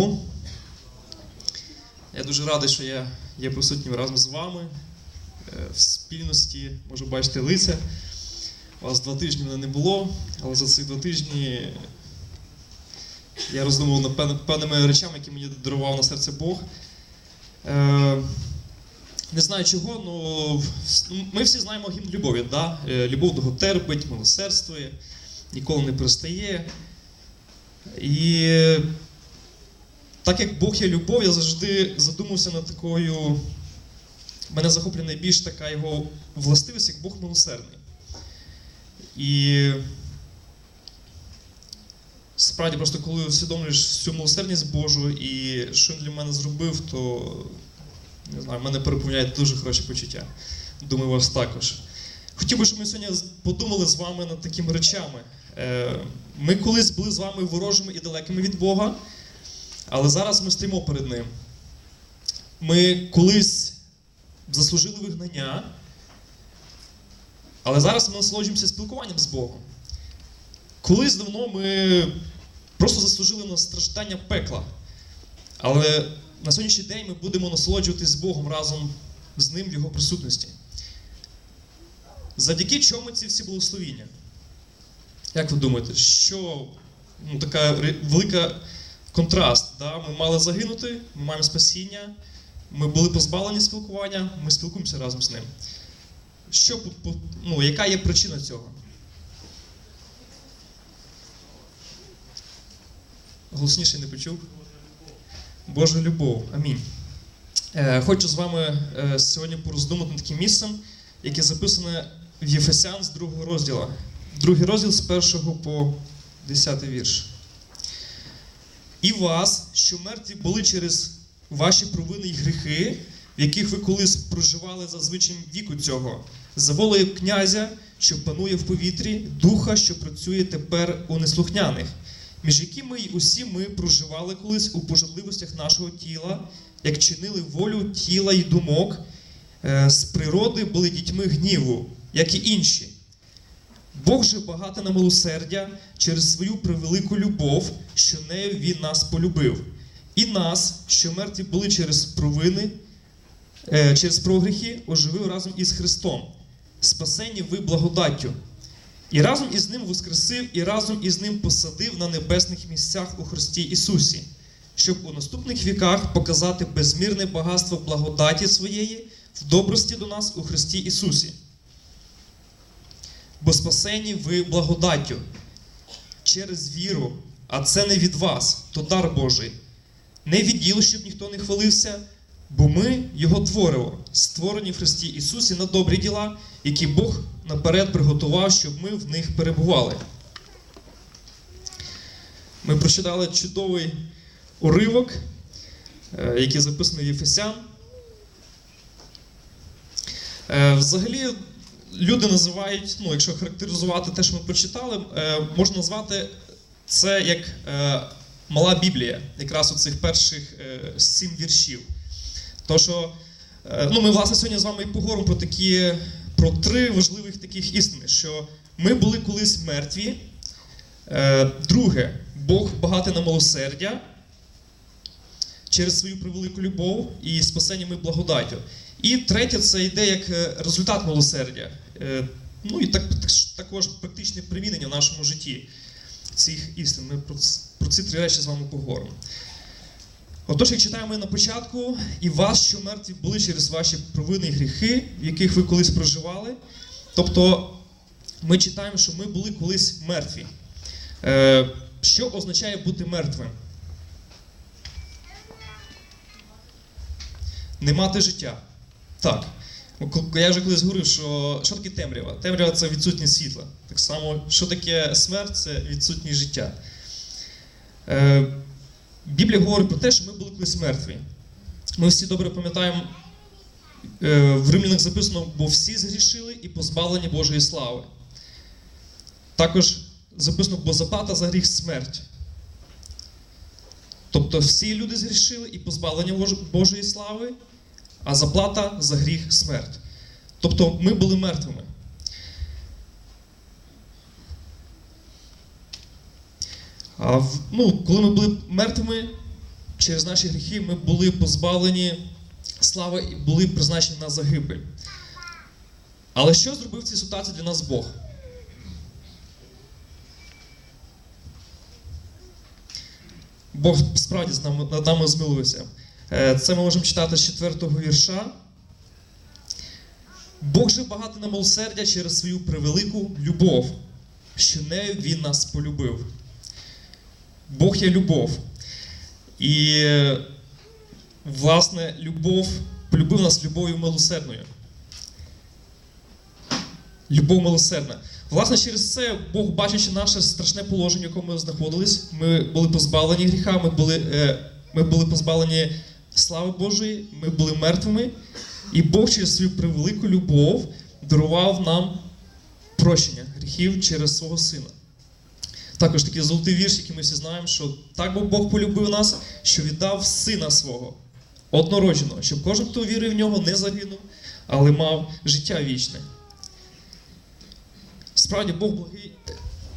Богу. Я дуже радий, що я є присутнім разом з вами е, в спільності, можу бачити лиця. Вас два тижні мене не було, але за ці два тижні я роздумував над певними- речами, які мені дарував на серце Бог. Е, Не знаю чого, але ми всі знаємо гімн любові. Да? Е, Любов довго терпить, милосердствує, ніколи не пристає. І так як Бог є любов, я завжди задумався над такою. Мене захоплює найбільш така його властивість, як Бог милосердний. І справді, просто коли усвідомлюєш всю милосердність Божу і що він для мене зробив, то не знаю, мене переповняють дуже хороші почуття. Думаю, вас також. Хотів би, щоб ми сьогодні подумали з вами над такими речами. Е, Ми колись були з вами ворожими і далекими від Бога, але зараз ми стоїмо перед Ним. Ми колись заслужили вигнання, але зараз ми насолоджуємося спілкуванням з Богом. Колись давно ми просто заслужили на страждання пекла. Але на сьогоднішній день ми будемо насолоджуватись Богом разом з Ним в Його присутності. Завдяки чому ці всі благословіння? Як ви думаєте, що ну, така велика контраст? Да? Ми мали загинути, ми маємо спасіння, ми були позбавлені спілкування, ми спілкуємося разом з ним. Що, ну, яка є причина цього? Голосніше не почув. Божа любов. Амінь. Е, хочу з вами е, сьогодні пороздумати над таким місцем, яке записане в Єфесян з другого розділу. Другий розділ з першого по 10 вірш. І вас, що мертві були через ваші провини й гріхи, в яких ви колись проживали за звичаєм віку цього, за волею князя, що панує в повітрі, духа, що працює тепер у неслухняних, між якими й усі ми проживали колись у пожадливостях нашого тіла, як чинили волю тіла й думок, е, з природи були дітьми гніву, як і інші. Бог же багатий на милосердя через свою превелику любов, що нею Він нас полюбив. І нас, що мертві були через провини, е, через прогріхи, оживив разом із Христом. Спасені ви благодаттю. І разом із Ним воскресив, і разом із Ним посадив на небесних місцях у Христі Ісусі, щоб у наступних віках показати безмірне багатство благодаті своєї в добрості до нас у Христі Ісусі. Бо спасені ви благодаттю через віру, а це не від вас, то дар Божий. Не від діл, щоб ніхто не хвалився, бо ми Його творимо, створені в Христі Ісусі на добрі діла, які Бог наперед приготував, щоб ми в них перебували. Ми прочитали чудовий уривок, е, який записаний Єфесян. Е, Взагалі, люди називають, ну, якщо характеризувати те, що ми прочитали, е, можна назвати це як е, мала Біблія, якраз у цих перших е, сім віршів. То, що ну, ми, власне, сьогодні з вами і поговоримо про такі, про три важливих таких істини, що ми були колись мертві. Друге, Бог багатий на милосердя через свою превелику любов і спасення ми благодаттю. І третє, це йде як е, результат милосердя. Е, Ну і так, так- також практичне примінення в нашому житті цих істин. Ми про, про ці три речі з вами поговоримо. Отож, як читаємо на початку, і вас, що мертві були через ваші провини і гріхи, в яких ви колись проживали. Тобто ми читаємо, що ми були колись мертві. Е, що означає бути мертвим? Не мати життя. Так. Я вже колись говорив, що що таке темрява? Темрява це відсутність світла. Так само, що таке смерть це відсутність життя. Е, Біблія говорить про те, що ми були колись мертві. Ми всі добре пам'ятаємо, е, в римлянах записано, бо всі згрішили і позбавлені Божої слави. Також записано, бо заплата за гріх смерть. Тобто всі люди згрішили і позбавлені Божої слави, а заплата за гріх смерть. Тобто ми були мертвими. А ну, коли ми були мертвими, через наші гріхи ми були позбавлені слави і були призначені на загибель. Але що зробив в цій ситуації для нас Бог? Бог справді над нами змилився. Е, Це ми можемо читати з 4-го вірша. Бог же багато на милосердя через свою превелику любов, що нею Він нас полюбив. Бог є любов. І, власне, любов полюбив нас любов'ю милосердною. Любов милосердна. Власне, через це Бог, бачачи наше страшне положення, в якому ми знаходились, ми були позбавлені гріха, ми були, е, ми були позбавлені слави Божої, ми були мертвими. І Бог через свою превелику любов дарував нам прощення гріхів через свого сина. Також такий золотий вірш, який ми всі знаємо, що так бо Бог полюбив нас, що віддав сина свого, однородженого, щоб кожен, хто вірив в нього, не загинув, але мав життя вічне. Справді Бог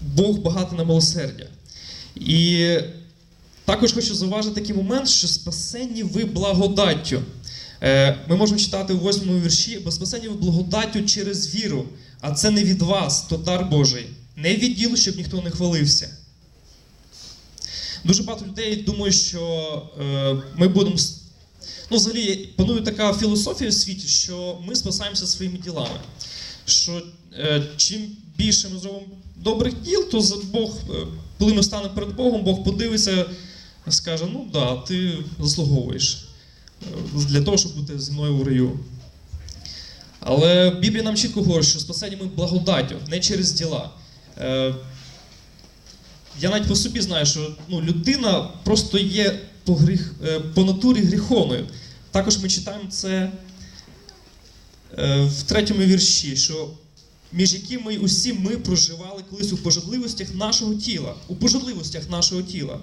Бог багатий на милосердя. І також хочу зауважити такий момент, що спасені ви благодаттю. Е, Ми можемо читати у восьмому вірші, бо спасені ви благодаттю через віру, а це не від вас, то дар Божий, не від ділу, щоб ніхто не хвалився. Дуже багато людей думають, що е, ми будемо. Ну, взагалі, панує така філософія в світі, що ми спасаємося своїми ділами. Що е, чим більше ми зробимо добрих діл, то Бог, коли ми станемо перед Богом, Бог подивиться, скаже: ну да, ти заслуговуєш е, для того, щоб бути зі мною у раю. Але Біблія нам чітко говорить, що спасені ми благодаттю, не через діла. Е, я навіть по собі знаю, що ну, людина просто є по, гріх, е, по натурі гріховною. Також ми читаємо це в третьому вірші, що між якими усі ми проживали колись у пожадливостях нашого тіла, у пожадливостях нашого тіла,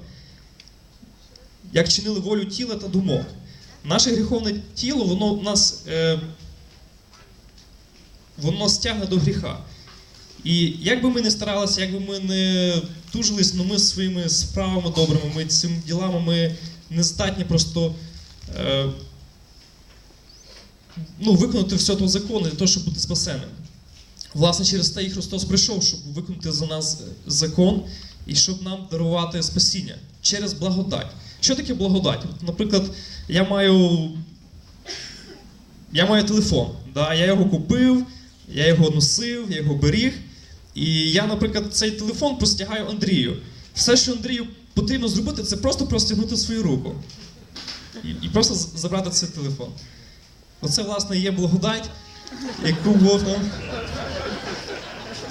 як чинили волю тіла та думок. Наше гріховне тіло, воно нас, е, воно нас тягне до гріха. І як би ми не старалися, як би ми не тужились, ну ми своїми справами добрими, ми цими ділами ми не здатні просто е, ну, виконати все того закону для того, щоб бути спасеним. Власне, через те і Христос прийшов, щоб виконати за нас закон і щоб нам дарувати спасіння через благодать. Що таке благодать? Наприклад, я маю, я маю телефон, да? я його купив, я його носив, я його беріг. І я, наприклад, цей телефон простягаю Андрію. Все, що Андрію потрібно зробити, це просто простягнути свою руку. І, і просто забрати цей телефон. Оце, власне, є благодать, яку Бог нам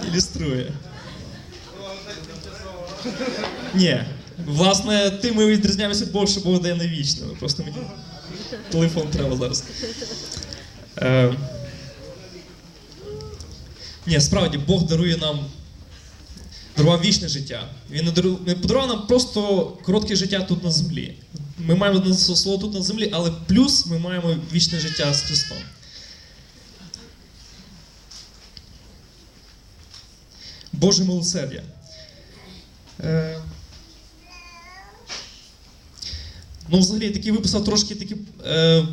ілюструє. Ні. Власне, тим ми відрізняємося від Бога, що Бог дає. Ну, Просто мені телефон треба зараз. Е, ні, справді, Бог дарує нам, дарував вічне життя. Він не дару- не подарував нам просто коротке життя тут на землі. Ми маємо слово тут на землі, але плюс ми маємо вічне життя з Христом. Боже милосердя. Е, Ну, взагалі, такий виписав трошки такі е, е,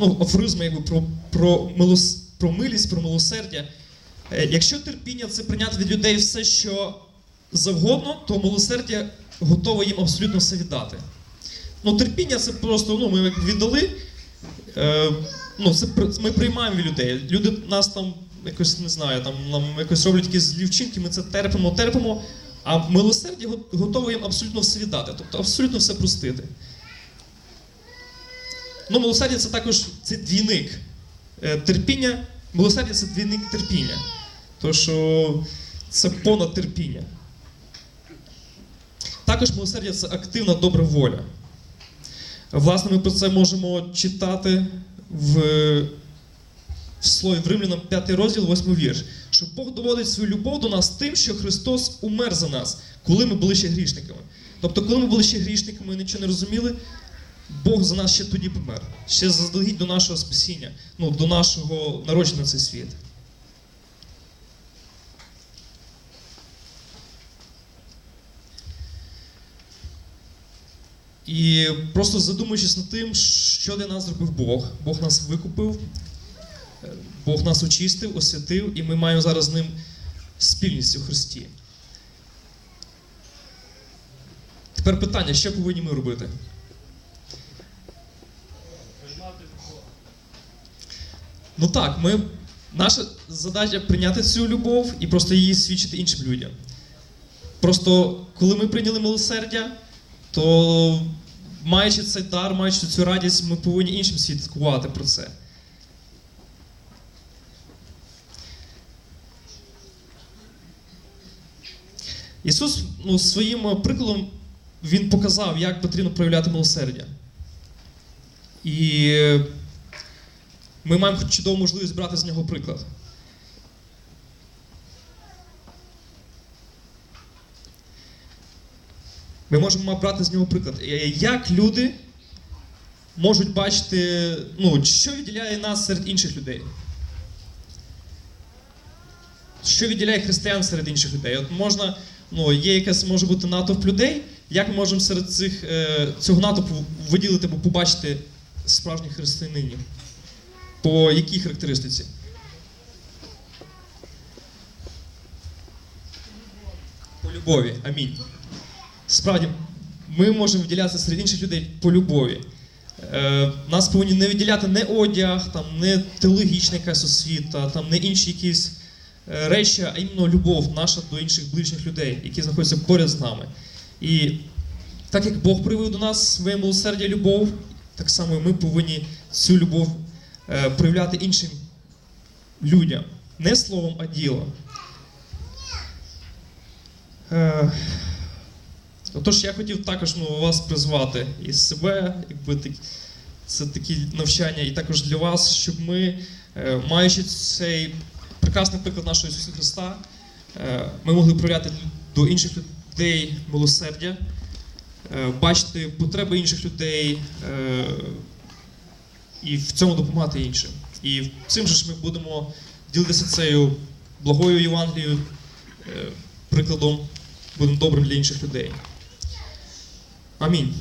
ну, афоризми якби, про, про, милос, про милість, про милосердя. Е, якщо терпіння це прийняти від людей все, що завгодно, то милосердя готове їм абсолютно все віддати. Ну, терпіння це просто, ну, ми віддали. Е, ну, це, ми приймаємо від людей. Люди нас там якось не знаю, там нам якось роблять якісь злі вчинки, ми це терпимо, терпимо. А милосердя го- готове їм абсолютно все віддати, тобто абсолютно все простити. Ну, милосердя це також це двійник. Е, Терпіння, милосердя це двійник терпіння. То що це понад терпіння. Також милосердя це активна добра воля. Власне, ми про це можемо читати в слові в Римлянам 5 розділ, 8 вірш. Що Бог доводить свою любов до нас тим, що Христос умер за нас, коли ми були ще грішниками. Тобто, коли ми були ще грішниками і нічого не розуміли, Бог за нас ще тоді помер. Ще заздалегідь до нашого спасіння, ну, до нашого народження на цей світ. І просто задумуючись над тим, що для нас зробив Бог. Бог нас викупив, Бог нас очистив, освятив, і ми маємо зараз з ним спільність у Христі. Тепер питання, що повинні ми робити? Ну так, ми, наша задача прийняти цю любов і просто її свідчити іншим людям. Просто коли ми прийняли милосердя, то маючи цей дар, маючи цю радість, ми повинні іншим свідкувати про це. Ісус ну, своїм прикладом Він показав, як потрібно проявляти милосердя. І ми маємо чудову можливість брати з нього приклад. Ми можемо брати з нього приклад. Е, Як люди можуть бачити, ну, що відділяє нас серед інших людей? Що відділяє християн серед інших людей? От можна, ну, є якась може бути натовп людей. Як ми можемо серед цих, е, цього натовпу виділити або побачити справжніх християнинів? По якій характеристиці? По любові. Амінь. Справді, ми можемо виділятися серед інших людей по любові. Е, нас повинні не виділяти не одяг, там, не теологічна якась освіта, там, не інші якісь речі, а іменно любов наша до інших ближніх людей, які знаходяться поряд з нами. І так як Бог привив до нас своє милосердя, любов, так само ми повинні цю любов е, проявляти іншим людям. Не словом, а ділом. Е, Отож, я хотів також ну, вас призвати і себе, якби так, це такі навчання, і також для вас, щоб ми, е, маючи цей прекрасний приклад нашого Ісуса Христа, е, ми могли проявляти до інших людей милосердя, е, бачити потреби інших людей е, і в цьому допомагати іншим. І цим же ж ми будемо ділитися цією благою Євангелією, прикладом, будемо добрим для інших людей. Амінь.